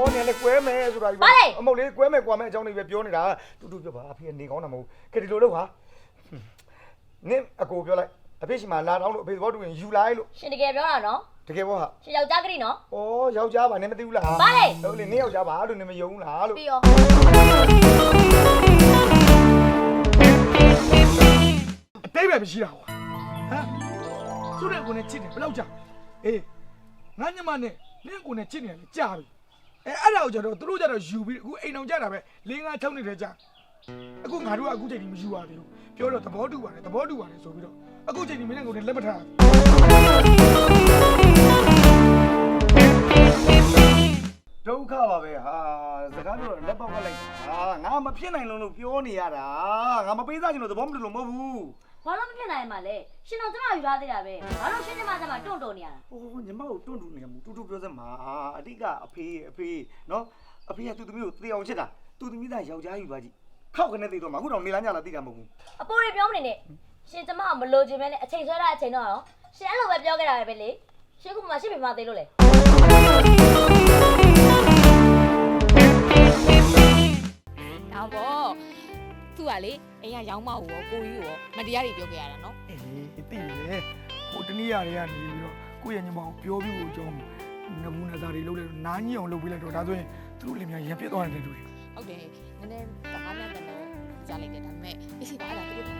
ဩနေလေကွဲမယ်ဆိုတာကြီးဘာလဲအမဟုတ်လေကွဲမယ်ကွာမယ်အကြောင်းလေးပဲပြောနေတာတူတူပြောပါအဖေကနေကောင်းတာမဟုတ်ခက်ဒီလိုလို့ဟာနင်းအကိုပြောလိုက်အဖေရှိမှလာတော့လို့အဖေသဘောတူရင်ယူလိုက်လို့ရှင်တကယ်ပြောတာနော်တကယ်ပေါ့ဟာရှင်ယောက်ျားကလေးနော်ဩယောက်ျားပါနင်းမသိဘူးလားဘာလဲဟုတ်လေနင်းယောက်ျားပါလို့နင်းမယုံဘူးလားလို့ပြီးရောအတိတ်ပဲမရှိတာကွာဟမ်သူ့တဲ့ကိုနဲ့ချစ်တယ်ဘယ်လောက်ကြာအေးငါညမနဲ့နင့်ကိုနဲ့ချစ်နေတယ်လေကြာပြီ အဲအဲ့ဒါကိုကျတော့သူတို့ကျတော့ယူပြီးအခုအိမ်အောင်ကြတာပဲ၄၅၆နှစ်တည်းကြာအခုငါတို့ကအခုချိန်ကြီးမယူရသေးဘူးပြောတော့သဘောတူပါတယ်သဘောတူပါတယ်ဆိုပြီးတော့အခုချိန်ကြီးမင်းနဲ့ကိုနဲ့လက်မထားဘူးဒုက္ခပါပဲဟာစကားပြောတော့လက်ပေါက်ကလိုက်တာဟာငါမဖြစ်နိုင်လို့လို့ပြောနေရတာငါမပေးစားချင်လို့သဘောမတူလို့မဟုတ်ဘူးဘာလို့မဖြစ်နိုင်မှာလဲရှင်တော့ကျမယူလာသေးတာပဲဘာလို့ရှင်ကျမကျမ တွန့်တွန့်နေရတာဟိုညီမကိုတွန့်တူနေမှုတူတူပြောစမ်းမှာအတိကအဖေအဖေနော်အဖေကသူ့သမီးကိုတေအောင်ချစ်တာသူ့သမီးသားယောက်ျားယူပါကြည့်ခောက်ကနေသေးတော့မှာအခုတော့နေလားညလားသိတာမဟုတ်ဘူးအပိုးတွေပြောမနေနဲ့ရှင်ကျမကမလိုချင်မဲနဲ့အချိန်ဆွဲတာအချိန်တော့ရောရှင်အဲ့လိုပဲပြောခဲ့တာပဲလေရှင်ကမှရှင်ပြမသေးလို့လေဒါပေါ့သူကလေအိမ်ကရောင်းမဟုတ်ရောကိုကြီးရောမတရားတွေပြောခဲ့ရတာနော်အေးသိတယ် ဟိုတနည်းအားတွေကနေပြီးတော့ကိုယ့်ရဲ့ညီမကိုပြောပြီးကိုအကြောင်းနမူနာသားတွေလုပ်လိုက်တော့နားကြီးအောင်လုပ်ပေးလိုက်တော့ဒါဆိုရင်သူတို့လင်မြရံပြစ်သွားတယ်တူတယ်ဟုတ်တယ်နည်းနည်းတကားနဲ့တည်းကြားလိုက်တယ်ဒါပေမဲ့အစ်စီပါအဲ့ဒါသူတို့တင်တယ်